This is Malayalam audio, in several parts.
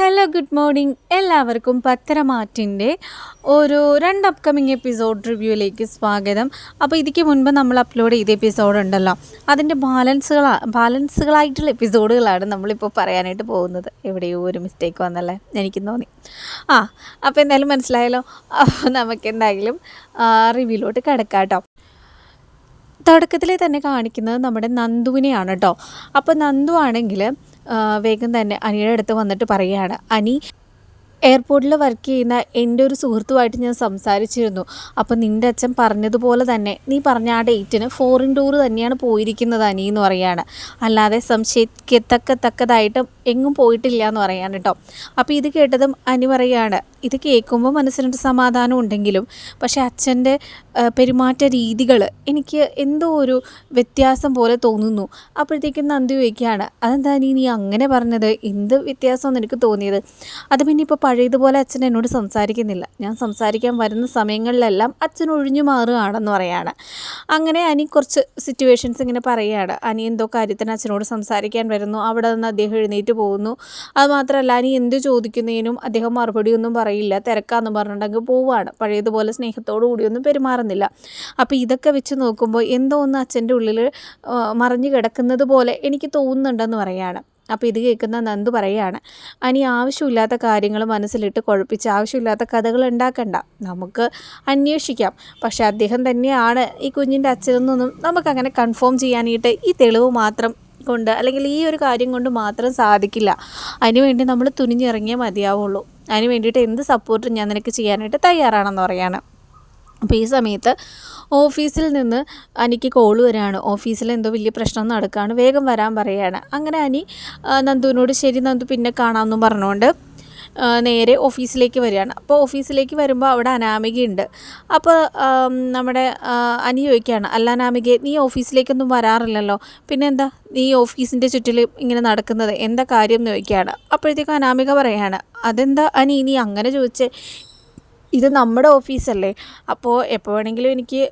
ഹലോ ഗുഡ് മോർണിംഗ് എല്ലാവർക്കും പത്തരമാറ്റിന്റെ ഒരു രണ്ട് അപ്കമിങ് എപ്പിസോഡ് റിവ്യൂയിലേക്ക് സ്വാഗതം. അപ്പോൾ ഇതിക്ക് മുൻപ് നമ്മൾ അപ്ലോഡ് ചെയ്ത എപ്പിസോഡ് ഉണ്ടല്ലോ. അതിന്റെ ബാലൻസുകളാ ബാലൻസുകളായിട്ടുള്ള എപ്പിസോഡുകളാണ് നമ്മളിപ്പോൾ പറയാനായിട്ട് പോകുന്നത്. എവിടെയോ ഒരു മിസ്റ്റേക്ക് വന്നല്ലേ? എനിക്ക് തോന്നി. ആ അപ്പോൾ എന്തായാലും മനസ്സിലായല്ലോ. നമുക്കെന്തായാലും റിവ്യൂലോട്ട് കിടക്കാം തുടക്കത്തിലെ തന്നെ കാണിക്കുന്നത് നമ്മുടെ നന്ദുവിനെയാണ് കേട്ടോ. അപ്പോൾ നന്ദു ആണെങ്കിൽ വേഗം തന്നെ അനിയുടെ അടുത്ത് വന്നിട്ട് പറയുകയാണ്. അനി എയർപോർട്ടിൽ വർക്ക് ചെയ്യുന്ന എന്റെ ഒരു സുഹൃത്തുമായിട്ട് ഞാൻ സംസാരിച്ചിരുന്നു. അപ്പോൾ നിന്റെ അച്ഛൻ പറഞ്ഞതുപോലെ തന്നെ നീ പറഞ്ഞ ആ ഡേറ്റിന് ഫോറിൻ ടൂർ തന്നെയാണ് പോയിരിക്കുന്നത് അനി എന്ന് പറയാണ് അല്ലാതെ സംശയിക്കത്തക്കത്തക്കതായിട്ടും എങ്ങും പോയിട്ടില്ല എന്ന് പറയാണ് കേട്ടോ. അപ്പോൾ ഇത് കേട്ടതും അനി പറയാണ് ഇത് കേൾക്കുമ്പോൾ മനസ്സിനൊരു സമാധാനം ഉണ്ടെങ്കിലും പക്ഷേ അച്ഛന്റെ പെരുമാറ്റ രീതികൾ എനിക്ക് എന്തോ ഒരു വ്യത്യാസം പോലെ തോന്നുന്നു. അപ്പോഴത്തേക്കും നന്ദി ചോദിക്കുകയാണ് അതെന്താ നീ നീ അങ്ങനെ പറഞ്ഞത്? എന്ത് വ്യത്യാസമെന്ന് എനിക്ക് തോന്നിയത്? അത് പിന്നെ ഇപ്പോൾ പഴയതുപോലെ അച്ഛൻ എന്നോട് സംസാരിക്കുന്നില്ല. ഞാൻ സംസാരിക്കാൻ വരുന്ന സമയങ്ങളിലെല്ലാം അച്ഛൻ ഒഴിഞ്ഞു മാറുകയാണെന്ന് പറയാണ്. അങ്ങനെ അനി കുറച്ച് സിറ്റുവേഷൻസ് ഇങ്ങനെ പറയുകയാണ്. അനി എന്തോ കാര്യത്തിന് അച്ഛനോട് സംസാരിക്കാൻ വരുന്നു. അവിടെ നിന്ന് അദ്ദേഹം എഴുന്നേറ്റ് പോകുന്നു. അതുമാത്രമല്ല അനി എന്ത് ചോദിക്കുന്നതിനും അദ്ദേഹം മറുപടിയൊന്നും പറയില്ല തിരക്കാന്ന് പറഞ്ഞിട്ടുണ്ടെങ്കിൽ പോവുകയാണ് പഴയതുപോലെ സ്നേഹത്തോടു കൂടിയൊന്നും പെരുമാറുന്നില്ല. അപ്പോൾ ഇതൊക്കെ വെച്ച് നോക്കുമ്പോൾ എന്തോ ഒന്ന് അച്ഛന്റെ ഉള്ളിൽ മറിഞ്ഞു കിടക്കുന്നത് പോലെ എനിക്ക് തോന്നുന്നുണ്ടെന്ന് പറയുകയാണ് അപ്പോൾ ഇത് കേൾക്കുന്ന നന്ദു പറയുകയാണ് അനി ആവശ്യമില്ലാത്ത കാര്യങ്ങൾ മനസ്സിലിട്ട് കുഴപ്പിച്ച് ആവശ്യമില്ലാത്ത കഥകൾ ഉണ്ടാക്കണ്ട. നമുക്ക് അന്വേഷിക്കാം. പക്ഷേ അദ്ദേഹം തന്നെയാണ് ഈ കുഞ്ഞിന്റെ അച്ഛനെന്നൊന്നും നമുക്കങ്ങനെ കൺഫേം ചെയ്യാനായിട്ട് ഈ തെളിവ് മാത്രം കൊണ്ട് അല്ലെങ്കിൽ ഈ ഒരു കാര്യം കൊണ്ട് മാത്രം സാധിക്കില്ല. അതിനുവേണ്ടി നമ്മൾ തുനിഞ്ഞിറങ്ങിയേ മതിയാവുള്ളൂ. അതിന് വേണ്ടിയിട്ട് എന്ത് സപ്പോർട്ടും ഞാൻ നിനക്ക് ചെയ്യാനായിട്ട് തയ്യാറാണെന്ന് പറയാണ്. അപ്പോൾ ഈ സമയത്ത് ഓഫീസിൽ നിന്ന് അനിക്ക് കോൾ വരികയാണ് ഓഫീസിൽ എന്തോ വലിയ പ്രശ്നം നടക്കുകയാണ് വേഗം വരാൻ പറയുകയാണ് അങ്ങനെ അനി നന്ദുവിനോട് ശരി നന്ദു പിന്നെ കാണാമെന്നും പറഞ്ഞുകൊണ്ട് നേരെ ഓഫീസിലേക്ക് വരികയാണ്. അപ്പോൾ ഓഫീസിലേക്ക് വരുമ്പോൾ അവിടെ അനാമികയുണ്ട്. അപ്പോൾ നമ്മുടെ അനി ചോദിക്കുകയാണ് അല്ല അനാമിക നീ ഓഫീസിലേക്കൊന്നും വരാറില്ലല്ലോ. പിന്നെ എന്താ? നീ ഓഫീസിന്റെ ചുറ്റിൽ ഇങ്ങനെ നടക്കുന്നത് എന്താ കാര്യം? എന്ന് ചോദിക്കുകയാണ്. അപ്പോഴത്തേക്കും അനാമിക പറയാണ് അതെന്താ അനി? നീ അങ്ങനെ ചോദിച്ചേ. ഇത് നമ്മുടെ ഓഫീസല്ലേ. അപ്പോൾ എപ്പോൾ വേണമെങ്കിലും എനിക്ക്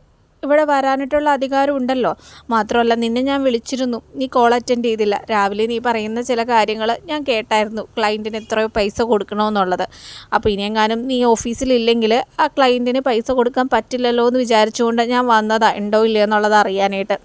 ഇവിടെ വരാനായിട്ടുള്ള അധികാരം ഉണ്ടല്ലോ. മാത്രമല്ല നിന്നെ ഞാൻ വിളിച്ചിരുന്നു. നീ കോൾ അറ്റൻഡ് ചെയ്തില്ല. രാവിലെ നീ പറയുന്ന ചില കാര്യങ്ങൾ ഞാൻ കേട്ടായിരുന്നു. ക്ലയന്റിന് എത്രയോ പൈസ കൊടുക്കണമെന്നുള്ളത്. അപ്പോൾ ഇനിയെങ്ങാനും നീ ഓഫീസിലില്ലെങ്കിൽ ആ ക്ലയന്റിന് പൈസ കൊടുക്കാൻ പറ്റില്ലല്ലോ എന്ന് വിചാരിച്ചുകൊണ്ട് ഞാൻ വന്നതാ. ഉണ്ടോ ഇല്ലയോ എന്നുള്ളത് അറിയാനായിട്ട്.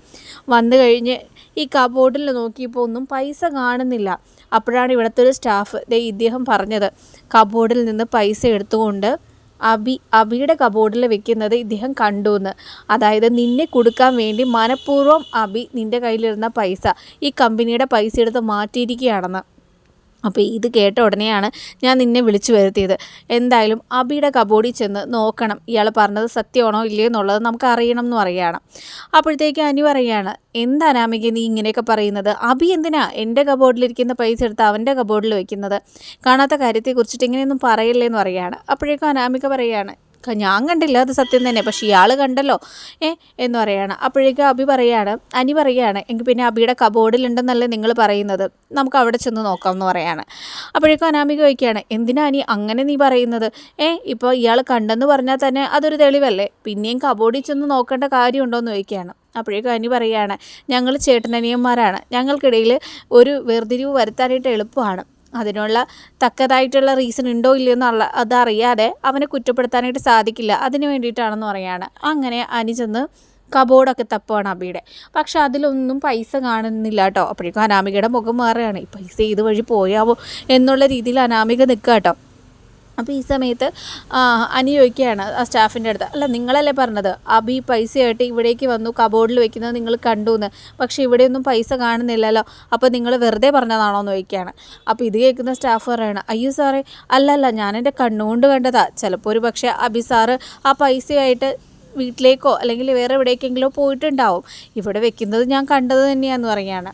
വന്നു കഴിഞ്ഞ് ഈ കബോർഡിൽ നോക്കിയപ്പോൾ ഒന്നും പൈസ കാണുന്നില്ല. അപ്പോഴാണ് ഇവിടുത്തെ ഒരു സ്റ്റാഫ് ദേ ഇദ്ദേഹം പറഞ്ഞത്. കബോർഡിൽ നിന്ന് പൈസ എടുത്തുകൊണ്ട് അബി അബിയുടെ കബോർഡിൽ വെക്കുന്നത് ഇദ്ദേഹം കണ്ടു എന്ന് അതായത് നിന്നെ കൊടുക്കാൻ വേണ്ടി മനഃപൂർവം അബി നിന്റെ കയ്യിലിരുന്ന പൈസ ഈ കമ്പനിയുടെ പൈസ എടുത്ത് മാറ്റിയിരിക്കുകയാണെന്ന്. അപ്പോൾ ഇത് കേട്ട ഉടനെയാണ് ഞാൻ നിന്നെ വിളിച്ചു വരുത്തിയത്. എന്തായാലും അബിയുടെ കബോഡി ചെന്ന് നോക്കണം. ഇയാൾ പറഞ്ഞത് സത്യമാണോ ഇല്ലയോ എന്നുള്ളത് നമുക്ക് അറിയണം എന്ന് പറയുകയാണ് അപ്പോഴത്തേക്ക് അനി പറയുകയാണ് എന്താ അനാമിക നീ ഇങ്ങനെയൊക്കെ പറയുന്നത്? അബി എന്തിനാ എന്റെ കബോർഡിലിരിക്കുന്ന പൈസ എടുത്ത് അവന്റെ കബോർഡിൽ വെക്കുന്നത്? കാണാത്ത കാര്യത്തെക്കുറിച്ചിട്ട് ഇങ്ങനെയൊന്നും പറയല്ലേ എന്ന് പറയുകയാണ് അപ്പോഴേക്കും അനാമിക പറയുകയാണ് ഞാൻ കണ്ടില്ല അത് സത്യം തന്നെ. പക്ഷേ ഇയാൾ കണ്ടല്ലോ. ഏ എന്ന് പറയാണ്. അപ്പോഴേക്കും അബി പറയാണ് അനി പറയാണ് എങ്കിൽ പിന്നെ അബിയുടെ കബോർഡിലുണ്ടെന്നല്ലേ നിങ്ങൾ പറയുന്നത്. നമുക്ക് അവിടെ ചെന്ന് നോക്കാം എന്ന് പറയാണ്. അപ്പോഴേക്കും അനാമിക ചോദിക്കുകയാണ് എന്തിനാ അനി അങ്ങനെ നീ പറയുന്നത്? ഏ ഇപ്പോൾ ഇയാൾ കണ്ടെന്ന് പറഞ്ഞാൽ തന്നെ അതൊരു തെളിവല്ലേ? പിന്നെയും കബോർഡിൽ ചെന്ന് നോക്കേണ്ട കാര്യമുണ്ടോ എന്ന് ചോദിക്കുകയാണ്. അപ്പോഴേക്കും അനി പറയുകയാണ് ഞങ്ങൾ ചേട്ടനനിയന്മാരാണ്. ഞങ്ങൾക്കിടയിൽ ഒരു വേർതിരിവ് വരുത്താനായിട്ട് എളുപ്പമാണ്. അതിനുള്ള തക്കതായിട്ടുള്ള റീസൺ ഉണ്ടോ ഇല്ലയോ എന്നുള്ള അതറിയാതെ അവനെ കുറ്റപ്പെടുത്താനായിട്ട് സാധിക്കില്ല. അതിന് വേണ്ടിയിട്ടാണെന്ന് പറയാണ്. അങ്ങനെ അനി കബോർഡൊക്കെ തപ്പുവാണ് അബിയുടെ. പക്ഷെ അതിലൊന്നും പൈസ കാണുന്നില്ല കേട്ടോ. അപ്പോഴേക്കും അനാമികയുടെ മുഖം മാറുകയാണ്. ഈ പൈസ ഇതുവഴി പോയാവോ? എന്നുള്ള രീതിയിൽ അനാമിക നിൽക്കുക കേട്ടോ. അപ്പോൾ ഈ സമയത്ത് അനി ചോദിക്കുകയാണ് ആ സ്റ്റാഫിന്റെ അടുത്ത് അല്ല നിങ്ങളല്ലേ പറഞ്ഞത്? അബി പൈസയായിട്ട് ഇവിടേക്ക് വന്നു കബോർഡിൽ വെക്കുന്നത് നിങ്ങൾ കണ്ടു എന്ന് പക്ഷേ ഇവിടെയൊന്നും പൈസ കാണുന്നില്ലല്ലോ. അപ്പോൾ നിങ്ങൾ വെറുതെ പറഞ്ഞതാണോ? എന്ന് ചോദിക്കുകയാണ്. അപ്പോൾ ഇത് കേൾക്കുന്ന സ്റ്റാഫ് പറയാണ് അയ്യോ സാറേ അല്ലല്ല ഞാൻ കണ്ണുകൊണ്ട് കണ്ടതാ. ചിലപ്പോൾ ഒരു പക്ഷേ അബി സാറ് ആ പൈസയായിട്ട് വീട്ടിലേക്കോ അല്ലെങ്കിൽ വേറെ എവിടേക്കെങ്കിലോ പോയിട്ടുണ്ടാവും. ഇവിടെ വെക്കുന്നത് ഞാൻ കണ്ടത് തന്നെയാണെന്ന് പറയുകയാണ്.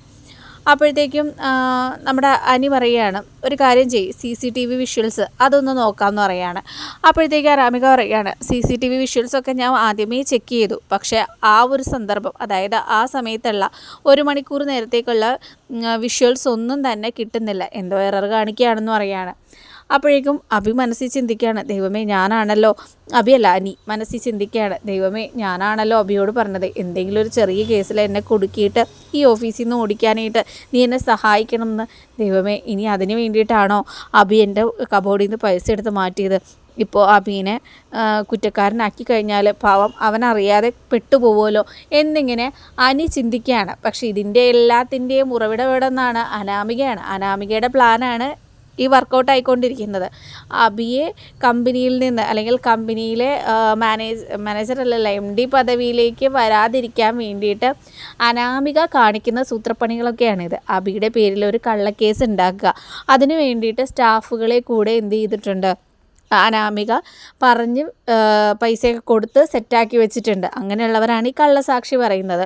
അപ്പോഴത്തേക്കും നമ്മുടെ അനി പറയുകയാണ് ഒരു കാര്യം ചെയ്യും C C T V visuals അതൊന്ന് നോക്കാമെന്ന് പറയുകയാണ് അപ്പോഴത്തേക്കും അറാമിക പറയുകയാണ് സി സി ടി വി വിഷ്വൽസൊക്കെ ഞാൻ ആദ്യമേ ചെക്ക് ചെയ്തു. പക്ഷേ ആ ഒരു സന്ദർഭം അതായത് ആ സമയത്തുള്ള ഒരു മണിക്കൂർ നേരത്തേക്കുള്ള വിഷ്വൽസ് ഒന്നും തന്നെ കിട്ടുന്നില്ല. എന്തോ എറർ കാണിക്കുകയാണെന്ന് പറയുകയാണ് അപ്പോഴേക്കും അഭി മനസ്സിൽ ചിന്തിക്കുകയാണ് ദൈവമേ ഞാനാണല്ലോ. അഭിയല്ല അനി മനസ്സിൽ ചിന്തിക്കുകയാണ് ദൈവമേ ഞാനാണല്ലോ അഭിയോട് പറഞ്ഞത്. എന്തെങ്കിലും ഒരു ചെറിയ കേസിൽ എന്നെ കുടുക്കിയിട്ട് ഈ ഓഫീസിൽ നിന്ന് ഓടിക്കാനായിട്ട് നീ എന്നെ സഹായിക്കണം എന്ന് ദൈവമേ ഇനി അതിന് വേണ്ടിയിട്ടാണോ അഭി എന്റെ കബോർഡിൽ നിന്ന് പൈസ എടുത്ത് മാറ്റിയത്? ഇപ്പോൾ അബീനെ കുറ്റക്കാരനാക്കി കഴിഞ്ഞാൽ പാവം അവനറിയാതെ പെട്ടുപോകുമല്ലോ എന്നിങ്ങനെ അനി ചിന്തിക്കുകയാണ്. പക്ഷേ ഇതിന്റെ എല്ലാത്തിന്റെയും ഉറവിടം എവിടെ നിന്നാണ് അനാമികയാണ്. അനാമികയുടെ പ്ലാനാണ് ഈ വർക്കൗട്ട് ആയിക്കൊണ്ടിരിക്കുന്നത്. അബിയെ കമ്പനിയിൽ നിന്ന് അല്ലെങ്കിൽ കമ്പനിയിലെ മാനേജ് മാനേജർ അല്ലല്ല എം ഡി പദവിയിലേക്ക് വരാതിരിക്കാൻ വേണ്ടിയിട്ട് അനാമിക കാണിക്കുന്ന സൂത്രപ്പണികളൊക്കെയാണിത്. അബിയുടെ പേരിൽ ഒരു കള്ളക്കേസ് ഉണ്ടാക്കുക. അതിനു വേണ്ടിയിട്ട് സ്റ്റാഫുകളെ കൂടെ എന്ത് ചെയ്തിട്ടുണ്ട്? അനാമിക പറഞ്ഞ് പൈസയൊക്കെ കൊടുത്ത് സെറ്റാക്കി വെച്ചിട്ടുണ്ട്. അങ്ങനെയുള്ളവരാണ് ഈ കള്ളസാക്ഷി പറയുന്നത്.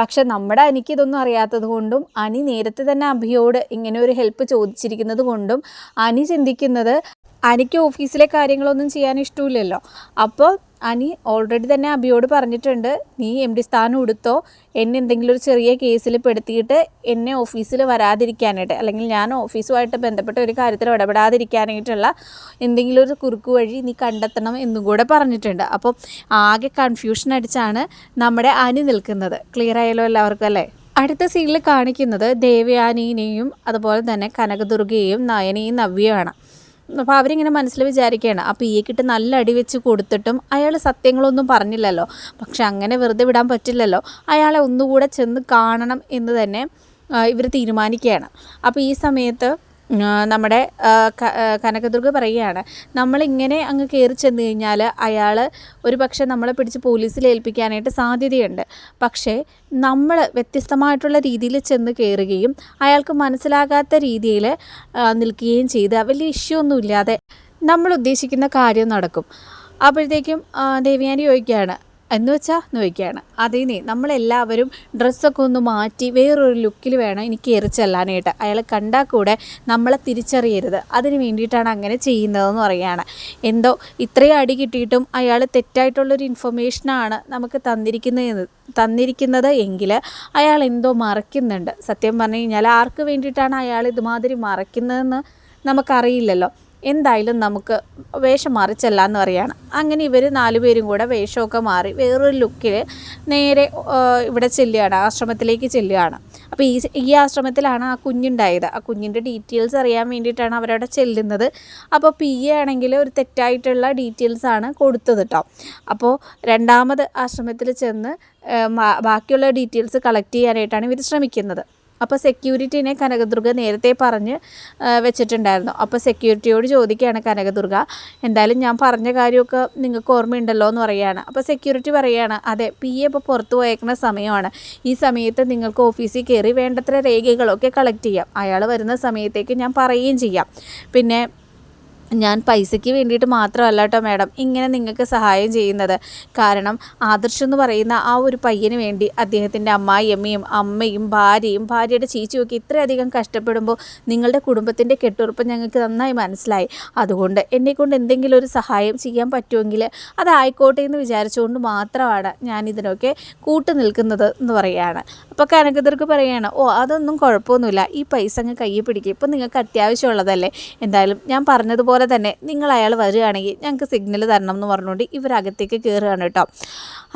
പക്ഷെ നമ്മുടെ അനിക്ക് ഇതൊന്നും അറിയാത്തത് കൊണ്ടും അനി നേരത്തെ തന്നെ അഭിയോട് ഇങ്ങനെ ഒരു ഹെൽപ്പ് ചോദിച്ചിരിക്കുന്നത് കൊണ്ടും അനി ചിന്തിക്കുന്നത് അനിക്ക് ഓഫീസിലെ കാര്യങ്ങളൊന്നും ചെയ്യാൻ ഇഷ്ടമില്ലല്ലോ. അപ്പോൾ അനി ഓൾറെഡി തന്നെ അബിയോട് പറഞ്ഞിട്ടുണ്ട് നീ എം ഡി സ്ഥാനം ഉടുത്തോ? എന്നെ എന്തെങ്കിലും ഒരു ചെറിയ കേസിൽ പെടുത്തിയിട്ട് എന്നെ ഓഫീസിൽ വരാതിരിക്കാനായിട്ട് അല്ലെങ്കിൽ ഞാൻ ഓഫീസുമായിട്ട് ബന്ധപ്പെട്ട ഒരു കാര്യത്തിൽ ഇടപെടാതിരിക്കാനായിട്ടുള്ള എന്തെങ്കിലും ഒരു കുറുക്ക് വഴി നീ കണ്ടെത്തണം എന്നും കൂടെ പറഞ്ഞിട്ടുണ്ട്. അപ്പോൾ ആകെ കൺഫ്യൂഷൻ അടിച്ചാണ് നമ്മുടെ അനി നിൽക്കുന്നത്. ക്ലിയർ ആയാലോ എല്ലാവർക്കും അല്ലേ? അടുത്ത സീനിൽ കാണിക്കുന്നത് ദേവയാനീനെയും അതുപോലെ തന്നെ കനകദുർഗയെയും നയനെയും നവ്യയുമാണ് അപ്പോൾ അവരിങ്ങനെ മനസ്സിൽ വിചാരിക്കുകയാണ്. അപ്പോൾ ഈ കിട്ട് നല്ല അടി വെച്ച് കൊടുത്തിട്ടും അയാൾ സത്യങ്ങളൊന്നും പറഞ്ഞില്ലല്ലോ. പക്ഷെ അങ്ങനെ വെറുതെ വിടാൻ പറ്റില്ലല്ലോ. അയാളെ ഒന്നുകൂടെ ചെന്ന് കാണണം എന്ന് തന്നെ ഇവർ തീരുമാനിക്കുകയാണ്. അപ്പോൾ ഈ സമയത്ത് നമ്മുടെ കനകദുർഗ പറയുകയാണ് നമ്മളിങ്ങനെ അങ്ങ് കയറി ചെന്ന് കഴിഞ്ഞാൽ അയാൾ ഒരു പക്ഷേ നമ്മളെ പിടിച്ച് പോലീസിൽ ഏൽപ്പിക്കാനായിട്ട് സാധ്യതയുണ്ട്. പക്ഷേ നമ്മൾ വ്യത്യസ്തമായിട്ടുള്ള രീതിയിൽ ചെന്ന് കയറുകയും അയാൾക്ക് മനസ്സിലാകാത്ത രീതിയിൽ നിൽക്കുകയും ചെയ്ത് വലിയ ഇഷ്യൂ ഒന്നുമില്ലാതെ നമ്മൾ ഉദ്ദേശിക്കുന്ന കാര്യം നടക്കും. അപ്പോഴത്തേക്കും ദേവിയാനി ചോദിക്കുകയാണ് എന്ന് വെച്ചാൽ നോക്കിയാണ്. അതിനെ നമ്മളെല്ലാവരും ഡ്രസ്സൊക്കെ ഒന്ന് മാറ്റി വേറൊരു ലുക്കിൽ വേണം എനിക്ക് കയറി ചെല്ലാനായിട്ട്. അയാൾ കണ്ടാൽ കൂടെ നമ്മളെ തിരിച്ചറിയരുത്. അതിന് വേണ്ടിയിട്ടാണ് അങ്ങനെ ചെയ്യുന്നതെന്ന് പറയുകയാണ്. എന്തോ ഇത്രയും അടി കിട്ടിയിട്ടും അയാൾ തെറ്റായിട്ടുള്ളൊരു ഇൻഫർമേഷനാണ് നമുക്ക് തന്നിരിക്കുന്നത് തന്നിരിക്കുന്നത് എങ്കിൽ അയാൾ എന്തോ മറയ്ക്കുന്നുണ്ട്. സത്യം പറഞ്ഞു കഴിഞ്ഞാൽ ആർക്ക് വേണ്ടിയിട്ടാണ് അയാൾ ഇതുമാതിരി മറയ്ക്കുന്നതെന്ന് നമുക്കറിയില്ലല്ലോ. എന്തായാലും നമുക്ക് വേഷം മാറി ചെല്ലാമെന്ന് പറയുകയാണ് അങ്ങനെ ഇവർ നാലുപേരും കൂടെ വേഷമൊക്കെ മാറി വേറൊരു ലുക്കിൽ നേരെ ഇവിടെ ചെല്ലുകയാണ് ആശ്രമത്തിലേക്ക് ചെല്ലുകയാണ്. അപ്പോൾ ഈ ഈ ആശ്രമത്തിലാണ് ആ കുഞ്ഞുണ്ടായത്. ആ കുഞ്ഞിന്റെ ഡീറ്റെയിൽസ് അറിയാൻ വേണ്ടിയിട്ടാണ് അവരവിടെ ചെല്ലുന്നത്. അപ്പോൾ പി എ ആണെങ്കിൽ ഒരു തെറ്റായിട്ടുള്ള ആണ് കൊടുത്തത് കേട്ടോ അപ്പോൾ രണ്ടാമത് ആശ്രമത്തിൽ ചെന്ന് ബാക്കിയുള്ള ഡീറ്റെയിൽസ് കളക്ട് ചെയ്യാനായിട്ടാണ് ഇവർ ശ്രമിക്കുന്നത്. അപ്പോൾ സെക്യൂരിറ്റിനെ കനകദുർഗ നേരത്തെ പറഞ്ഞ് വെച്ചിട്ടുണ്ടായിരുന്നു. അപ്പോൾ സെക്യൂരിറ്റിയോട് ചോദിക്കുകയാണ് കനകദുർഗ എന്തായാലും ഞാൻ പറഞ്ഞ കാര്യമൊക്കെ നിങ്ങൾക്ക് ഓർമ്മയുണ്ടല്ലോ എന്ന് പറയുകയാണ്. അപ്പോൾ സെക്യൂരിറ്റി പറയുകയാണ് അതെ പി എ ഇപ്പോൾ പുറത്തു പോയേക്കുന്ന സമയമാണ്. ഈ സമയത്ത് നിങ്ങൾക്ക് ഓഫീസിൽ കയറി വേണ്ടത്ര രേഖകളൊക്കെ കളക്ട് ചെയ്യാം. അയാൾ വരുന്ന സമയത്തേക്ക് ഞാൻ പറയുകയും ചെയ്യാം. പിന്നെ ഞാൻ പൈസയ്ക്ക് വേണ്ടിയിട്ട് മാത്രമല്ല കേട്ടോ മാഡം ഇങ്ങനെ നിങ്ങൾക്ക് സഹായം ചെയ്യുന്നത്. കാരണം ആദർശ് എന്ന് പറയുന്ന ആ ഒരു പയ്യന് വേണ്ടി അദ്ദേഹത്തിന്റെ അമ്മായിയമ്മയും അമ്മയും ഭാര്യയും ഭാര്യയുടെ ചീച്ചിയൊക്കെ ഇത്രയധികം കഷ്ടപ്പെടുമ്പോൾ നിങ്ങളുടെ കുടുംബത്തിന്റെ കെട്ടുറപ്പ് ഞങ്ങൾക്ക് നന്നായി മനസ്സിലായി. അതുകൊണ്ട് എന്നെക്കൊണ്ട് എന്തെങ്കിലും ഒരു സഹായം ചെയ്യാൻ പറ്റുമെങ്കിൽ അതായിക്കോട്ടെ എന്ന് വിചാരിച്ചുകൊണ്ട് മാത്രമാണ് ഞാൻ ഇതിനൊക്കെ കൂട്ടു നിൽക്കുന്നത് എന്ന് പറയുകയാണ്. അപ്പോൾ കനകദുർഗ് പറയുകയാണ് ഓ അതൊന്നും കുഴപ്പമൊന്നുമില്ല. ഈ പൈസ അങ്ങ് കയ്യിൽ പിടിക്കും. ഇപ്പം നിങ്ങൾക്ക് അത്യാവശ്യമുള്ളതല്ലേ. എന്തായാലും ഞാൻ പറഞ്ഞതുപോലെ അതുപോലെ തന്നെ നിങ്ങൾ അയാൾ വരികയാണെങ്കിൽ ഞങ്ങൾക്ക് സിഗ്നൽ തരണം എന്ന് പറഞ്ഞുകൊണ്ട് ഇവർ അകത്തേക്ക് കയറുകയാണ് കേട്ടോ.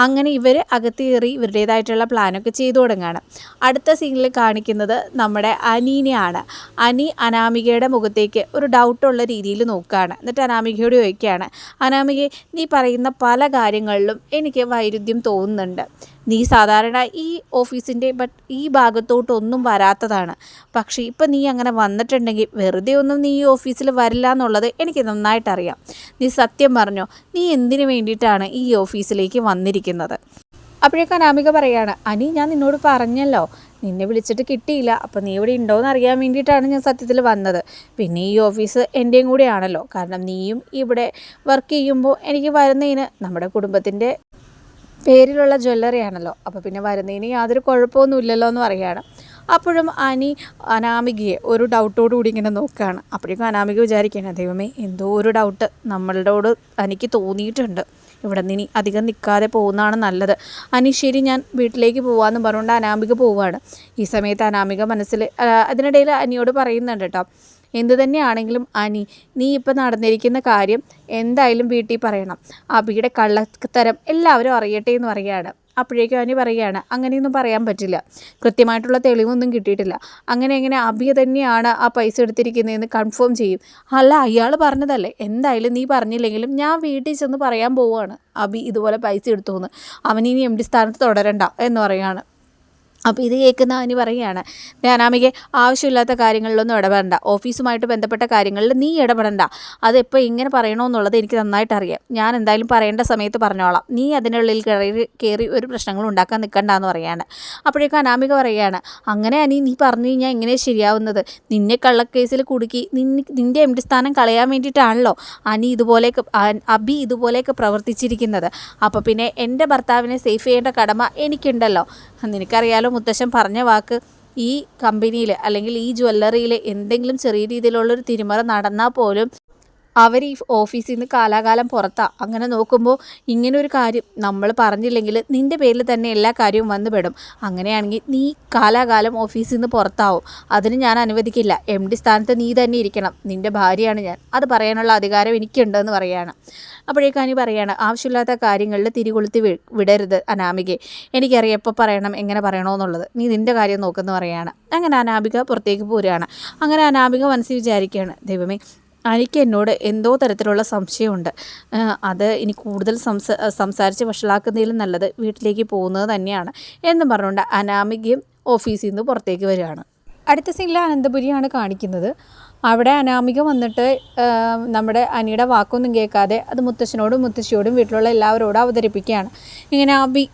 അങ്ങനെ ഇവർ അകത്ത് കയറി ഇവരുടേതായിട്ടുള്ള പ്ലാനൊക്കെ ചെയ്തു തുടങ്ങുകയാണ്. അടുത്ത സീനിൽ കാണിക്കുന്നത് നമ്മുടെ അനീനെയാണ്. അനി അനാമികയുടെ മുഖത്തേക്ക് ഒരു ഡൗട്ടുള്ള രീതിയിൽ നോക്കുകയാണ്. എന്നിട്ട് അനാമികയോട് ചോദിക്കുകയാണ് അനാമിക നീ പറയുന്ന പല കാര്യങ്ങളിലും എനിക്ക് വൈരുദ്ധ്യം തോന്നുന്നുണ്ട്. നീ സാധാരണ ഈ ഓഫീസിന്റെ ബട്ട് ഈ ഭാഗത്തോട്ടൊന്നും വരാത്തതാണ്. പക്ഷേ ഇപ്പം നീ അങ്ങനെ വന്നിട്ടുണ്ടെങ്കിൽ വെറുതെ ഒന്നും നീ ഈ ഓഫീസിൽ വരില്ല എന്നുള്ളത് എനിക്ക് നന്നായിട്ടറിയാം. നീ സത്യം പറഞ്ഞോ നീ എന്തിനു വേണ്ടിയിട്ടാണ് ഈ ഓഫീസിലേക്ക് വന്നിരിക്കുന്നത്? അപ്പോഴേക്കും അനാമിക പറയാണ് അനി ഞാൻ നിന്നോട് പറഞ്ഞല്ലോ നിന്നെ വിളിച്ചിട്ട് കിട്ടിയില്ല അപ്പം നീ ഇവിടെ ഉണ്ടോയെന്ന് അറിയാൻ വേണ്ടിയിട്ടാണ് ഞാൻ സത്യത്തിൽ വന്നത്. പിന്നെ ഈ ഓഫീസ് എന്റെയും കൂടെയാണല്ലോ കാരണം നീയും ഇവിടെ വർക്ക് ചെയ്യുമ്പോൾ എനിക്ക് വരുന്നതിന് നമ്മുടെ കുടുംബത്തിന്റെ പേരിലുള്ള ജ്വല്ലറി ആണല്ലോ. അപ്പോൾ പിന്നെ വരുന്നതിന് യാതൊരു കുഴപ്പമൊന്നുമില്ലല്ലോ എന്ന് പറയുകയാണ്. അപ്പോഴും അനി അനാമികയെ ഒരു ഡൗട്ടോടുകൂടി ഇങ്ങനെ നോക്കുകയാണ്. അപ്പോഴേക്കും അനാമിക വിചാരിക്കുകയാണ് ദൈവമേ എന്തോ ഒരു ഡൗട്ട് നമ്മളോട് എനിക്ക് തോന്നിയിട്ടുണ്ട്. ഇവിടെ നിന്ന് ഇനി അധികം നിൽക്കാതെ പോകുന്നതാണ് നല്ലത്. അനി ശരി ഞാൻ വീട്ടിലേക്ക് പോകാമെന്ന് പറഞ്ഞുകൊണ്ട് അനാമിക പോവുകയാണ് ഈ സമയത്ത് അനാമിക മനസ്സിൽ അതിനിടയിൽ അനിയോട് പറയുന്നുണ്ട് കേട്ടോ. എന്ത് തന്നെയാണെങ്കിലും അനി നീ ഇപ്പം നടന്നിരിക്കുന്ന കാര്യം എന്തായാലും വീട്ടിൽ പറയണം. അബിയുടെ കള്ളത്തരം എല്ലാവരും അറിയട്ടെ എന്ന് പറയുകയാണ്. അപ്പോഴേക്കും അനി പറയുകയാണ് അങ്ങനെയൊന്നും പറയാൻ പറ്റില്ല. കൃത്യമായിട്ടുള്ള തെളിവൊന്നും കിട്ടിയിട്ടില്ല. അങ്ങനെ എങ്ങനെ അബിയ തന്നെയാണ് ആ പൈസ എടുത്തിരിക്കുന്നതെന്ന് കൺഫേം ചെയ്യും. അല്ല അയാൾ പറഞ്ഞതല്ലേ? എന്തായാലും നീ പറഞ്ഞില്ലെങ്കിലും ഞാൻ വീട്ടിൽ ചെന്ന് പറയാൻ പോവുകയാണ്. അബി ഇതുപോലെ പൈസ എടുത്തു എന്ന് അവനിനി എം ഡി സ്ഥാനത്ത് തുടരണ്ട എന്ന് പറയുകയാണ്. അപ്പോൾ ഇത് കേൾക്കുന്ന അവന് പറയുകയാണ് ധ്യാനാമികെ ആവശ്യമില്ലാത്ത കാര്യങ്ങളിലൊന്നും ഇടപെടണ്ട. ഓഫീസുമായിട്ട് ബന്ധപ്പെട്ട കാര്യങ്ങളിൽ നീ ഇടപെടണ്ട. അതെപ്പോൾ ഇങ്ങനെ പറയണമെന്നുള്ളത് എനിക്ക് നന്നായിട്ട് അറിയാം. ഞാൻ എന്തായാലും പറയേണ്ട സമയത്ത് പറഞ്ഞോളാം. നീ അതിനുള്ളിൽ കയറി കയറി ഒരു പ്രശ്നങ്ങൾ ഉണ്ടാക്കാൻ നിൽക്കണ്ട എന്ന് പറയാണ് അപ്പോഴേക്കും അനാമിക പറയുകയാണ് അങ്ങനെ അനി നീ പറഞ്ഞു കഴിഞ്ഞാൽ എങ്ങനെ ശരിയാവുന്നത്? നിന്നെ കള്ളക്കേസിൽ കുടുക്കി നിന്നെ നിന്റെ എം ഡി സ്ഥാനം കളയാൻ വേണ്ടിയിട്ടാണല്ലോ അനി ഇതുപോലെയൊക്കെ അബി ഇതുപോലെയൊക്കെ പ്രവർത്തിച്ചിരിക്കുന്നത്. അപ്പോൾ പിന്നെ എന്റെ ഭർത്താവിനെ സേഫ് ചെയ്യേണ്ട കടമ എനിക്കുണ്ടല്ലോ. നിനക്കറിയാലോ മുത്തശ്ശൻ പറഞ്ഞ വാക്ക് ഈ കമ്പനിയിൽ അല്ലെങ്കിൽ ഈ ജ്വല്ലറിയിൽ എന്തെങ്കിലും ചെറിയ രീതിയിലുള്ളൊരു തിരിമറ നടന്നാൽ പോലും അവർ ഈ ഓഫീസിൽ നിന്ന് കാലാകാലം പുറത്താ. അങ്ങനെ നോക്കുമ്പോൾ ഇങ്ങനെ ഒരു കാര്യം നമ്മൾ പറഞ്ഞില്ലെങ്കിൽ നിന്റെ പേരിൽ തന്നെ എല്ലാ കാര്യവും വന്നു പെടും. അങ്ങനെയാണെങ്കിൽ നീ കാലാകാലം ഓഫീസിൽ നിന്ന് പുറത്താവും. അതിന് ഞാൻ അനുവദിക്കില്ല. എം ഡി സ്ഥാനത്ത് നീ തന്നെ ഇരിക്കണം. നിന്റെ ഭാര്യയാണ് ഞാൻ. അത് പറയാനുള്ള അധികാരം എനിക്കുണ്ടെന്ന് പറയാണ്. അപ്പോഴേക്കും അനി പറയാണ് ആവശ്യമില്ലാത്ത കാര്യങ്ങളിൽ തിരികൊളുത്തി വിടരുത് അനാമികയെ. എനിക്കറിയാം എപ്പോൾ പറയണം എങ്ങനെ പറയണമെന്നുള്ളത് നീ നിന്റെ കാര്യം നോക്കുന്നു പറയാണ്. അങ്ങനെ അനാമിക പുറത്തേക്ക് പോരുകയാണ്. അങ്ങനെ അനാമിക മനസ്സിൽ വിചാരിക്കുകയാണ് ദൈവമേ എനിക്ക് എന്നോട് എന്തോ തരത്തിലുള്ള സംശയമുണ്ട്. അത് ഇനി കൂടുതൽ സംസ സംസാരിച്ച് വഷളാക്കുന്നതിലും നല്ലത് വീട്ടിലേക്ക് പോകുന്നത് തന്നെയാണ് എന്ന് പറഞ്ഞുകൊണ്ട് അനാമികയും ഓഫീസിൽ നിന്ന് പുറത്തേക്ക് വരികയാണ്. അടുത്ത സീനിൽ അനന്തപുരിയാണ് കാണിക്കുന്നത്. അവിടെ അനാമിക വന്നിട്ട് നമ്മുടെ അനിയുടെ വാക്കൊന്നും കേൾക്കാതെ അത് മുത്തശ്ശനോടും മുത്തശ്ശിയോടും വീട്ടിലുള്ള എല്ലാവരോടും അവതരിപ്പിക്കുകയാണ്. ഇങ്ങനെ അബി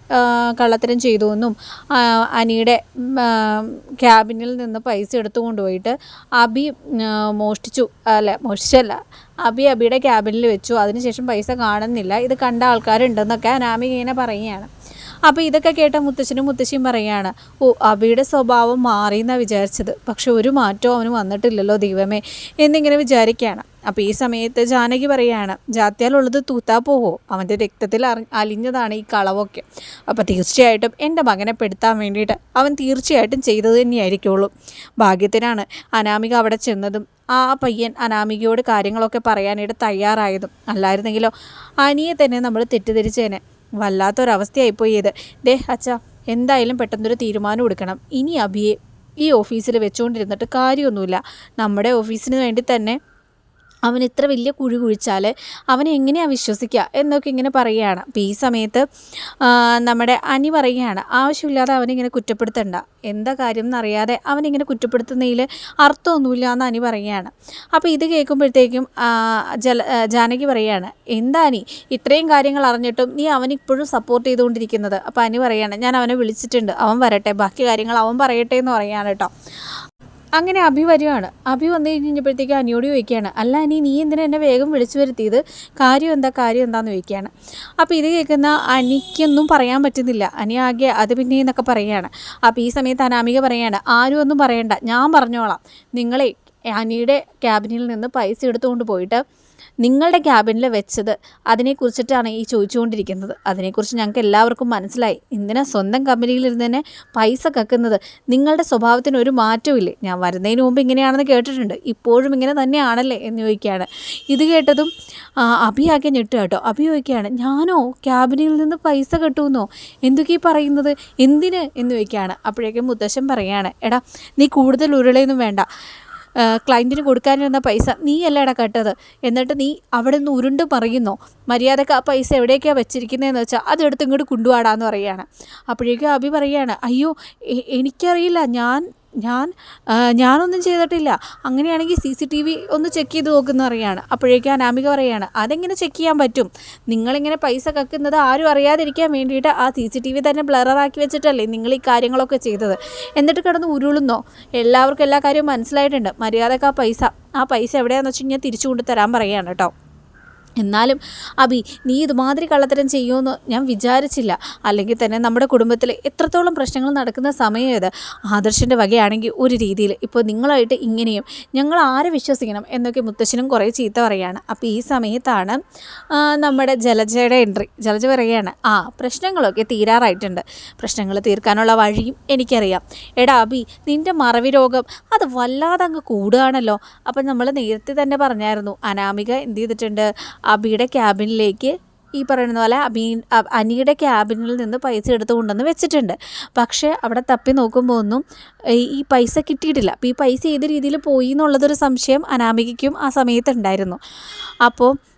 കള്ളത്തരം ചെയ്തു എന്നും അനിയുടെ ക്യാബിനിൽ നിന്ന് പൈസ എടുത്തു കൊണ്ടുപോയിട്ട് അബി മോഷ്ടിച്ചു. അല്ല മോഷ്ടിച്ചല്ല. അബി അബിയുടെ ക്യാബിനിൽ വെച്ചു. അതിനുശേഷം പൈസ കാണുന്നില്ല. ഇത് കണ്ട ആൾക്കാരുണ്ടെന്നൊക്കെ അനാമിക ഇങ്ങനെ പറയുകയാണ്. അപ്പോൾ ഇതൊക്കെ കേട്ട മുത്തശ്ശനും മുത്തശ്ശിയും പറയുകയാണ് ഓ അബിയുടെ സ്വഭാവം മാറിയെന്നാണ് വിചാരിച്ചത്. പക്ഷെ ഒരു മാറ്റവും അവന് വന്നിട്ടില്ലല്ലോ ദൈവമേ എന്നിങ്ങനെ വിചാരിക്കുകയാണ്. അപ്പോൾ ഈ സമയത്ത് ജാനകി പറയുകയാണ് ജാത്യാലുള്ളത് തൂത്താ പോവോ? അവന്റെ രക്തത്തിൽ അറി അലിഞ്ഞതാണ് ഈ കളവൊക്കെ. അപ്പോൾ തീർച്ചയായിട്ടും എന്റെ മകനെ പെടുത്താൻ വേണ്ടിയിട്ട് അവൻ തീർച്ചയായിട്ടും ചെയ്തത് തന്നെയായിരിക്കുള്ളൂ. ഭാഗ്യത്തിനാണ് അനാമിക അവിടെ ചെന്നതും ആ പയ്യൻ അനാമികയോട് കാര്യങ്ങളൊക്കെ പറയാനായിട്ട് തയ്യാറായതും. അല്ലായിരുന്നെങ്കിലോ അനിയെ തന്നെ നമ്മൾ തെറ്റിദ്ധരിച്ചേനെ. വല്ലാത്തൊരവസ്ഥയായിപ്പോയി ഇത്. ദേ അച്ഛ എന്തായാലും പെട്ടെന്നൊരു തീരുമാനം എടുക്കണം. ഇനി അഭിയെ ഈ ഓഫീസിൽ വെച്ചുകൊണ്ടിരുന്നിട്ട് കാര്യമൊന്നുമില്ല. നമ്മുടെ ഓഫീസിന് വേണ്ടി തന്നെ അവൻ ഇത്ര വലിയ കുഴി കുഴിച്ചാൽ അവനെ എങ്ങനെയാണ് വിശ്വസിക്കുക എന്നൊക്കെ ഇങ്ങനെ പറയുകയാണ്. അപ്പോൾ ഈ സമയത്ത് നമ്മുടെ അനി പറയുകയാണ് ആവശ്യമില്ലാതെ അവനിങ്ങനെ കുറ്റപ്പെടുത്തണ്ട. എന്താ കാര്യം എന്നറിയാതെ അവനിങ്ങനെ കുറ്റപ്പെടുത്തുന്നതിൽ അർത്ഥമൊന്നുമില്ല എന്ന് അനി പറയുകയാണ്. അപ്പോൾ ഇത് കേൾക്കുമ്പോഴത്തേക്കും ജല ജാനകി പറയുകയാണ് എന്താ അനി? ഇത്രയും കാര്യങ്ങൾ അറിഞ്ഞിട്ടും നീ അവനിപ്പോഴും സപ്പോർട്ട് ചെയ്തുകൊണ്ടിരിക്കുന്നത്? അപ്പോൾ അനി പറയുകയാണ് ഞാൻ അവനെ വിളിച്ചിട്ടുണ്ട്. അവൻ വരട്ടെ. ബാക്കി കാര്യങ്ങൾ അവൻ പറയട്ടെ എന്ന് പറയുകയാണ് കേട്ടോ. അങ്ങനെ അഭി വരുവാണ്. അഭി വന്നു കഴിഞ്ഞപ്പോഴത്തേക്ക് അനിയോട് ചോദിക്കുകയാണ് അല്ല അനി നീ എന്തിനാ എന്നെ വേഗം വിളിച്ചു വരുത്തിയത്? കാര്യം എന്താ കാര്യം എന്താന്ന് ചോദിക്കുകയാണ്. അപ്പോൾ ഇത് കേൾക്കുന്ന അനിക്കൊന്നും പറയാൻ പറ്റുന്നില്ല. അനി ആകെ അത് പിന്നെ എന്നൊക്കെ പറയുകയാണ്. അപ്പോൾ ഈ സമയത്ത് അനാമിക പറയുകയാണ് ആരും ഒന്നും പറയണ്ട ഞാൻ പറഞ്ഞോളാം. നിങ്ങളെ അനിയുടെ ക്യാബിനിൽ നിന്ന് പൈസ എടുത്തുകൊണ്ട് പോയിട്ട് നിങ്ങളുടെ ക്യാബിനിൽ വെച്ചത് അതിനെക്കുറിച്ചിട്ടാണ് ഈ ചോദിച്ചുകൊണ്ടിരിക്കുന്നത്. അതിനെക്കുറിച്ച് ഞങ്ങൾക്ക് എല്ലാവർക്കും മനസ്സിലായി. എന്തിനാ സ്വന്തം കമ്പനിയിലിരുന്ന് തന്നെ പൈസ കക്കുന്നത് നിങ്ങളുടെ സ്വഭാവത്തിന് ഒരു മാറ്റമില്ലേ ഞാൻ വരുന്നതിന് മുമ്പ് ഇങ്ങനെയാണെന്ന് കേട്ടിട്ടുണ്ട്. ഇപ്പോഴും ഇങ്ങനെ തന്നെയാണല്ലേ എന്ന് ചോദിക്കുകയാണ്. ഇത് കേട്ടതും അഭിയാകെ ഞെട്ടു കേട്ടോ. അഭി ചോദിക്കുകയാണ് ഞാനോ? ക്യാബിനിൽ നിന്ന് പൈസ കെട്ടുമെന്നോ? എന്തൊക്കെ പറയുന്നത്? എന്തിന്? എന്ന് ചോദിക്കുകയാണ്. അപ്പോഴേക്കും മുത്തശ്ശൻ പറയുകയാണ് എടാ നീ കൂടുതൽ ഉരുളയൊന്നും വേണ്ട. ക്ലയന്റിന് കൊടുക്കാനിരുന്ന പൈസ നീ അല്ലേടാ കട്ടത്. എന്നിട്ട് നീ അവിടെ നിന്ന് ഉരുണ്ട് പറയുന്നോ മര്യാദയ്ക്ക് ആ പൈസ എവിടേക്കാണ് വെച്ചിരിക്കുന്നതെന്ന് വെച്ചാൽ അതെടുത്ത് ഇങ്ങോട്ട് കൊണ്ടുപോടാന്ന് പറയുകയാണ് അപ്പോഴേക്കും അഭി പറയുകയാണ് അയ്യോ എനിക്കറിയില്ല ഞാൻ ഞാൻ ഞാനൊന്നും ചെയ്തിട്ടില്ല. അങ്ങനെയാണെങ്കിൽ സി സി ടി വി ഒന്ന് ചെക്ക് ചെയ്ത് നോക്കുന്ന അറിയാണ് അപ്പോഴേക്കും അനാമിക പറയുകയാണ് അതെങ്ങനെ ചെക്ക് ചെയ്യാൻ പറ്റും? നിങ്ങളിങ്ങനെ പൈസ കക്കുന്നത് ആരും അറിയാതിരിക്കാൻ വേണ്ടിയിട്ട് ആ സി സി ടി വി തന്നെ ബ്ലറാക്കി വെച്ചിട്ടല്ലേ നിങ്ങൾ ഈ കാര്യങ്ങളൊക്കെ ചെയ്തത്? എന്നിട്ട് കിടന്ന് ഉരുളുന്നോ. എല്ലാവർക്കും എല്ലാ കാര്യവും മനസ്സിലായിട്ടുണ്ട്. മര്യാദയ്ക്ക് ആ പൈസ ആ പൈസ എവിടെയാണെന്ന് വെച്ച് കഴിഞ്ഞാൽ തിരിച്ചു കൊണ്ടുതരാൻ പറയുകയാണ് കേട്ടോ. എന്നാലും അബി നീ ഇതുമാതിരി കള്ളത്തരം ചെയ്യുമെന്ന് ഞാൻ വിചാരിച്ചില്ല. അല്ലെങ്കിൽ തന്നെ നമ്മുടെ കുടുംബത്തിൽ എത്രത്തോളം പ്രശ്നങ്ങൾ നടക്കുന്ന സമയം ഇത്. ആദർശിന്റെ വകയാണെങ്കിൽ ഒരു രീതിയിൽ ഇപ്പോൾ നിങ്ങളായിട്ട് ഇങ്ങനെയും ഞങ്ങൾ ആരെ വിശ്വസിക്കണം? എന്നൊക്കെ മുത്തശ്ശനും കുറേ ചീത്ത പറയുകയാണ്. അപ്പോൾ ഈ സമയത്താണ് നമ്മുടെ ജലജയുടെ എൻട്രി. ജലജ പറയുകയാണ് ആ പ്രശ്നങ്ങളൊക്കെ തീരാറായിട്ടുണ്ട്. പ്രശ്നങ്ങൾ തീർക്കാനുള്ള വഴിയും എനിക്കറിയാം. എടാ അബി നിന്റെ മറവി രോഗം അത് വല്ലാതെ അങ്ങ് കൂടുകയാണല്ലോ. അപ്പം നമ്മൾ നേരത്തെ തന്നെ പറഞ്ഞായിരുന്നു അനാമിക എന്ത് ചെയ്തിട്ടുണ്ട്? അബിയുടെ ക്യാബിനിലേക്ക് ഈ പറയുന്ന പോലെ അബി അനിയുടെ ക്യാബിനിൽ നിന്ന് പൈസ എടുത്ത് കൊണ്ടുവന്ന് വെച്ചിട്ടുണ്ട്. പക്ഷേ അവിടെ തപ്പി നോക്കുമ്പോൾ ഒന്നും ഈ പൈസ കിട്ടിയിട്ടില്ല. അപ്പോൾ ഈ പൈസ ഏത് രീതിയിൽ പോയി എന്നുള്ളതൊരു സംശയം അനാമികയ്ക്കും ആ സമയത്തുണ്ടായിരുന്നു. അപ്പോൾ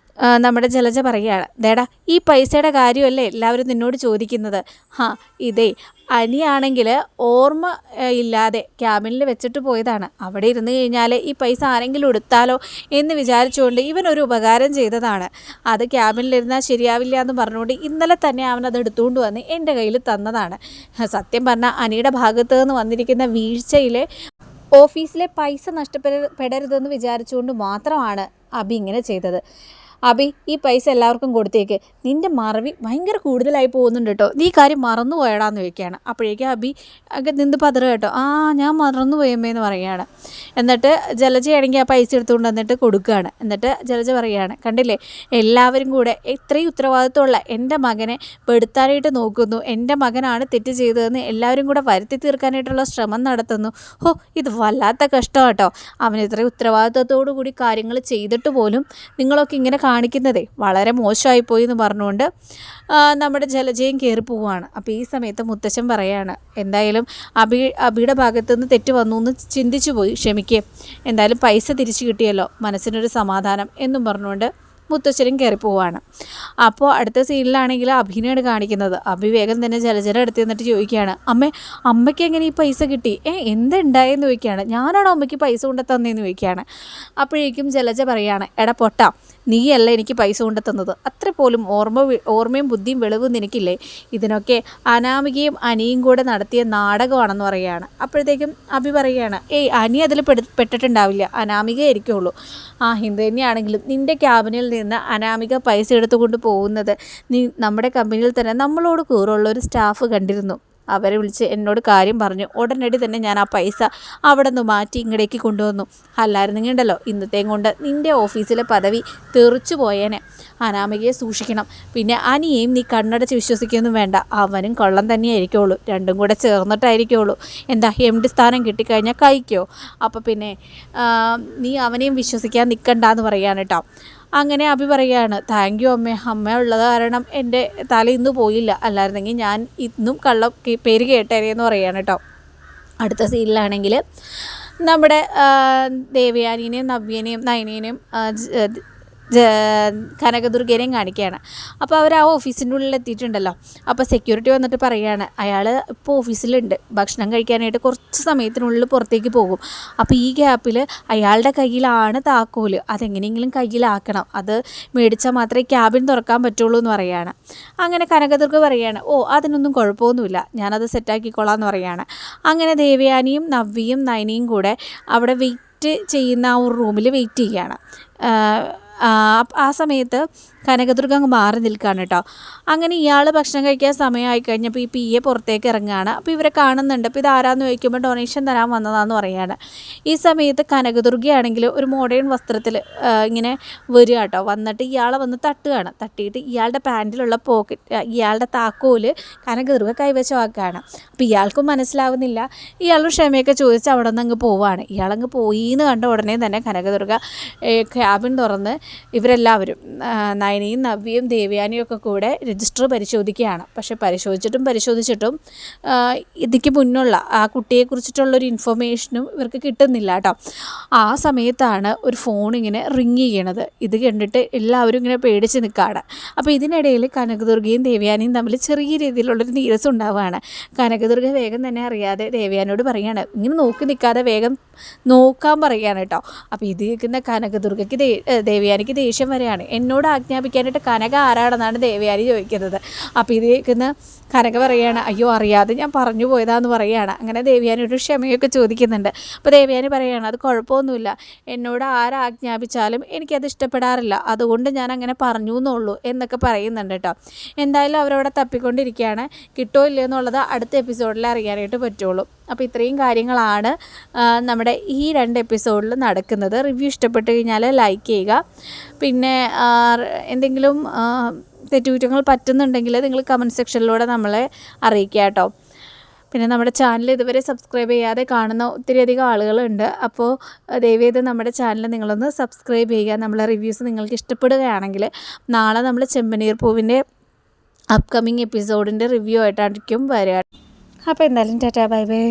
നമ്മുടെ ജലജ പറയുകയാണ് ദേടാ ഈ പൈസയുടെ കാര്യമല്ലേ എല്ലാവരും നിന്നോട് ചോദിക്കുന്നത്? ഹാ ഇതേ അനിയാണെങ്കിൽ ഓർമ്മ ഇല്ലാതെ ക്യാബിനിൽ വെച്ചിട്ട് പോയതാണ്. അവിടെ ഇരുന്ന് കഴിഞ്ഞാൽ ഈ പൈസ ആരെങ്കിലും എടുത്താലോ എന്ന് വിചാരിച്ചുകൊണ്ട് ഇവൻ ഒരു ഉപകാരം ചെയ്തതാണ്. അത് ക്യാബിനിലിരുന്നാൽ ശരിയാവില്ല എന്ന് പറഞ്ഞുകൊണ്ട് ഇന്നലെ തന്നെ അവൻ അത് എടുത്തുകൊണ്ട് വന്ന് എന്റെ കയ്യിൽ തന്നതാണ്. സത്യം പറഞ്ഞാൽ അനിയുടെ ഭാഗത്ത് നിന്ന് വന്നിരിക്കുന്ന വീഴ്ചയിൽ ഓഫീസിലെ പൈസ നഷ്ടപ്പെടരുതെന്ന് വിചാരിച്ചുകൊണ്ട് മാത്രമാണ് അബി ഇങ്ങനെ ചെയ്തത്. അബി ഈ പൈസ എല്ലാവർക്കും കൊടുത്തേക്ക്. നിന്റെ മറവി ഭയങ്കര കൂടുതലായി പോകുന്നുണ്ട് കേട്ടോ. നീ കാര്യം മറന്നു പോയടാന്ന് ചോദിക്കുകയാണ്. അപ്പോഴേക്കും അബി ഒക്കെ നിന്ന് പതറ കേട്ടോ. ആ ഞാൻ മറന്നു പോയമ്മേന്ന് പറയുകയാണ്. എന്നിട്ട് ജലജയാണെങ്കിൽ ആ പൈസ എടുത്തുകൊണ്ട് വന്നിട്ട് കൊടുക്കുകയാണ്. എന്നിട്ട് ജലജ പറയുകയാണ് കണ്ടില്ലേ? എല്ലാവരും കൂടെ ഇത്രയും ഉത്തരവാദിത്വമുള്ള എന്റെ മകനെ പെടുത്താനായിട്ട് നോക്കുന്നു. എന്റെ മകനാണ് തെറ്റ് ചെയ്തതെന്ന് എല്ലാവരും കൂടെ വരുത്തി തീർക്കാനായിട്ടുള്ള ശ്രമം നടത്തുന്നു. ഹോ ഇത് വല്ലാത്ത കഷ്ടം കേട്ടോ. അവൻ ഇത്രയും ഉത്തരവാദിത്വത്തോടു കൂടി കാര്യങ്ങൾ ചെയ്തിട്ട് പോലും നിങ്ങളൊക്കെ ഇങ്ങനെ കാണിക്കുന്നതേ. വളരെ മോശമായിപ്പോയി എന്ന് പറഞ്ഞുകൊണ്ട് നമ്മുടെ ജലജയും കയറി പോവുകയാണ്. അപ്പോൾ ഈ സമയത്ത് മുത്തച്ഛൻ പറയാണ് എന്തായാലും അബി അബിയുടെ ഭാഗത്തുനിന്ന് തെറ്റ് വന്നു എന്ന് ചിന്തിച്ചു പോയി ക്ഷമിക്കേ. എന്തായാലും പൈസ തിരിച്ചു കിട്ടിയല്ലോ മനസ്സിനൊരു സമാധാനം എന്നും പറഞ്ഞുകൊണ്ട് മുത്തശ്ശനും കയറി പോവാണ് അപ്പോൾ അടുത്ത സീനിലാണെങ്കിൽ അഭിനയാണ് കാണിക്കുന്നത്. അഭി വേഗം തന്നെ ജലജല അടുത്ത് നിന്നിട്ട് ചോദിക്കുകയാണ് അമ്മേ അമ്മയ്ക്ക് എങ്ങനെ ഈ പൈസ കിട്ടി? ഏ എന്തുണ്ടായെന്ന് ചോദിക്കുകയാണ്. ഞാനാണോ അമ്മയ്ക്ക് പൈസ കൊണ്ട് തന്നതെന്ന് ചോദിക്കുകയാണ്. അപ്പോഴേക്കും ജലജ പറയുകയാണ് എടാ പൊട്ട നീയല്ല എനിക്ക് പൈസ കൊണ്ട് തന്നത് അത്ര പോലും ഓർമ്മ ഓർമ്മയും ബുദ്ധിയും വെളിവും നിനക്കില്ലേ? ഇതിനൊക്കെ അനാമികയും അനിയും കൂടെ നടത്തിയ നാടകമാണെന്ന് പറയുകയാണ്. അപ്പോഴത്തേക്കും അഭി പറയുകയാണ് ഏയ് അനി അതിൽ പെട്ടിട്ടുണ്ടാവില്ല. അനാമിക ആയിരിക്കുള്ളൂ ആ ഹിന്ദു തന്നെയാണെങ്കിലും നിന്റെ ക്യാബിനിൽ നിന്ന് അനാമിക പൈസ എടുത്തുകൊണ്ട് പോകുന്നത് നീ നമ്മുടെ കമ്പനിയിൽ തന്നെ നമ്മളോട് കൂറുള്ള ഒരു സ്റ്റാഫ് കണ്ടിരുന്നു. അവരെ വിളിച്ച് എന്നോട് കാര്യം പറഞ്ഞു. ഉടനടി തന്നെ ഞാൻ ആ പൈസ അവിടെ നിന്ന് മാറ്റി ഇങ്ങടേക്ക് കൊണ്ടുവന്നു. അല്ലായിരുന്നെങ്കിണ്ടല്ലോ ഇന്നത്തെയും കൊണ്ട് നിന്റെ ഓഫീസിലെ പദവി തെറിച്ചു പോയേനെ. അനാമികയെ സൂക്ഷിക്കണം. പിന്നെ അനിയെയും നീ കണ്ണടച്ച് വിശ്വസിക്കൊന്നും വേണ്ട. അവനും കൊള്ളം തന്നെയായിരിക്കുള്ളൂ. രണ്ടും കൂടെ ചേർന്നിട്ടായിരിക്കുള്ളൂ. എന്താ എം ഡി സ്ഥാനം കിട്ടിക്കഴിഞ്ഞാൽ കഴിക്കോ? അപ്പോൾ പിന്നെ നീ അവനെയും വിശ്വസിക്കാൻ നിൽക്കണ്ടെന്ന് പറയാൻ കേട്ടോ അങ്ങനെ അഭി പറയുകയാണ് താങ്ക് യു അമ്മേ അമ്മ ഉള്ളത് കാരണം എന്റെ തല ഇന്ന് പോയില്ല. അല്ലായിരുന്നെങ്കിൽ ഞാൻ ഇന്നും കള്ള പേര് കേട്ടേനെ എന്ന് പറയുകയാണ് കേട്ടോ. അടുത്ത സീനിലാണെങ്കിൽ നമ്മുടെ ദേവയാനിനെയും നവ്യനെയും നയനേനെയും കനകദുർഗേനെയും കാണിക്കുകയാണ് അപ്പോൾ അവർ ആ ഓഫീസിന്റെ ഉള്ളിൽ എത്തിയിട്ടുണ്ടല്ലോ. അപ്പോൾ സെക്യൂരിറ്റി വന്നിട്ട് പറയുകയാണ് അയാൾ ഇപ്പോൾ ഓഫീസിലുണ്ട്. ഭക്ഷണം കഴിക്കാനായിട്ട് കുറച്ച് സമയത്തിനുള്ളിൽ പുറത്തേക്ക് പോകും. അപ്പോൾ ഈ ഗ്യാപ്പിൽ അയാളുടെ കയ്യിലാണ് താക്കോൽ അതെങ്ങനെയെങ്കിലും കയ്യിലാക്കണം. അത് മേടിച്ചാൽ മാത്രമേ ക്യാബിൻ തുറക്കാൻ പറ്റുള്ളൂ എന്ന് പറയുകയാണ് അങ്ങനെ കനകദുർഗ പറയുകയാണ് ഓ അതിനൊന്നും കുഴപ്പമൊന്നുമില്ല. ഞാനത് സെറ്റാക്കിക്കോളാം എന്ന് പറയുകയാണ് അങ്ങനെ ദേവയാനിയും നവ്യയും നയനിയും കൂടെ അവിടെ വെയിറ്റ് ചെയ്യുന്ന ആ ഒരു റൂമിൽ വെയിറ്റ് ചെയ്യുകയാണ്. ആ സമയത്ത് കനകദുർഗ അങ്ങ് മാറി നിൽക്കുകയാണ് കേട്ടോ. അങ്ങനെ ഇയാൾ ഭക്ഷണം കഴിക്കാൻ സമയമായി കഴിഞ്ഞപ്പോൾ ഈ പി എ പുറത്തേക്ക് ഇറങ്ങുകയാണ്. അപ്പോൾ ഇവരെ കാണുന്നുണ്ട്. അപ്പോൾ ഇതാരാന്ന് ചോദിക്കുമ്പോൾ ഡൊണേഷൻ തരാൻ വന്നതാന്ന് പറയുകയാണ് ഈ സമയത്ത് കനകദുർഗയാണെങ്കിൽ ഒരു മോഡേൺ വസ്ത്രത്തിൽ ഇങ്ങനെ വരിക കേട്ടോ. വന്നിട്ട് ഇയാളെ വന്ന് തട്ടുകയാണ്. തട്ടിയിട്ട് ഇയാളുടെ പാന്റിലുള്ള പോക്കറ്റ് ഇയാളുടെ താക്കോൽ കനകദുർഗ കൈവശമാക്കുകയാണ് അപ്പോൾ ഇയാൾക്കും മനസ്സിലാവുന്നില്ല. ഇയാൾ ക്ഷമയൊക്കെ ചോദിച്ച് അവിടെ നിന്ന് അങ്ങ് പോവുകയാണ് ഇയാളങ്ങ് പോയി എന്ന് കണ്ട ഉടനെ തന്നെ കനകദുർഗ ക്യാബിൻ തുറന്ന് ഇവരെല്ലാവരും നയനിയും നവ്യയും ദേവയാനിയും ഒക്കെ കൂടെ രജിസ്റ്റർ പരിശോധിക്കുകയാണ്. പക്ഷേ പരിശോധിച്ചിട്ടും പരിശോധിച്ചിട്ടും ഇതിക്ക് മുന്നുള്ള ആ കുട്ടിയെക്കുറിച്ചിട്ടുള്ളൊരു ഇൻഫർമേഷനും ഇവർക്ക് കിട്ടുന്നില്ല കേട്ടോ. ആ സമയത്താണ് ഒരു ഫോൺ ഇങ്ങനെ റിങ് ചെയ്യണത്. ഇത് കണ്ടിട്ട് എല്ലാവരും ഇങ്ങനെ പേടിച്ച് നിൽക്കുകയാണ്. അപ്പോൾ ഇതിനിടയിൽ കനകദുർഗയും ദേവയാനിയും തമ്മിൽ ചെറിയ രീതിയിലുള്ളൊരു നീരസം ഉണ്ടാവുകയാണ്. കനകദുർഗ വേഗം തന്നെ അറിയാതെ ദേവ്യാനോട് പറയുകയാണ്. ഇങ്ങനെ നോക്കി നിൽക്കാതെ വേഗം നോക്കാൻ പറയുകയാണ് കേട്ടോ. അപ്പോൾ ഇത് കേൾക്കുന്ന കനകദുർഗയ്ക്ക് ദേവയാനി ദേവയാനിക്ക് ദേഷ്യം വരെയാണ്. എന്നോട് ആജ്ഞാപിക്കാനായിട്ട് കനക ആരാണെന്നാണ് ദേവയാനി ചോദിക്കുന്നത്. അപ്പോൾ ഇത് കേൾക്കുന്ന കനക പറയുകയാണ് അയ്യോ അറിയാതെ ഞാൻ പറഞ്ഞു പോയതാന്ന് പറയുകയാണ് അങ്ങനെ ദേവയാനിയോട് ക്ഷമയൊക്കെ ചോദിക്കുന്നുണ്ട്. അപ്പോൾ ദേവയാനി പറയുകയാണ് അത് കുഴപ്പമൊന്നുമില്ല. എന്നോട് ആരാജ്ഞാപിച്ചാലും എനിക്കത് ഇഷ്ടപ്പെടാറില്ല. അതുകൊണ്ട് ഞാൻ അങ്ങനെ പറഞ്ഞു എന്നുള്ളൂ എന്നൊക്കെ പറയുന്നുണ്ട് കേട്ടോ. എന്തായാലും അവരവിടെ തപ്പിക്കൊണ്ടിരിക്കുകയാണ്. കിട്ടോ ഇല്ലയോ എന്നുള്ളത് അടുത്ത എപ്പിസോഡിൽ അറിയാനായിട്ട് പറ്റുള്ളൂ. അപ്പോൾ ഇത്രയും കാര്യങ്ങളാണ് നമ്മുടെ ഈ രണ്ട് എപ്പിസോഡിൽ നടക്കുന്നത്. റിവ്യൂ ഇഷ്ടപ്പെട്ട് കഴിഞ്ഞാൽ ലൈക്ക് ചെയ്യുക. പിന്നെ എന്തെങ്കിലും തെറ്റുകുറ്റങ്ങൾ പറ്റുന്നുണ്ടെങ്കിൽ നിങ്ങൾ കമന്റ് സെക്ഷനിലൂടെ നമ്മളെ അറിയിക്കുക കേട്ടോ. പിന്നെ നമ്മുടെ ചാനൽ ഇതുവരെ സബ്സ്ക്രൈബ് ചെയ്യാതെ കാണുന്ന ഒത്തിരിയധികം ആളുകളുണ്ട്. അപ്പോൾ ദയവേത് നമ്മുടെ ചാനൽ നിങ്ങളൊന്ന് സബ്സ്ക്രൈബ് ചെയ്യുക. നമ്മളെ റിവ്യൂസ് നിങ്ങൾക്ക് ഇഷ്ടപ്പെടുകയാണെങ്കിൽ നാളെ നമ്മൾ ചെമ്പനീർ പൂവിന്റെ അപ്കമിങ് എപ്പിസോഡിന്റെ റിവ്യൂ ആയിട്ടായിരിക്കും വരിക. അപ്പോൾ എന്തായാലും ടാറ്റാ ബൈ ബൈ.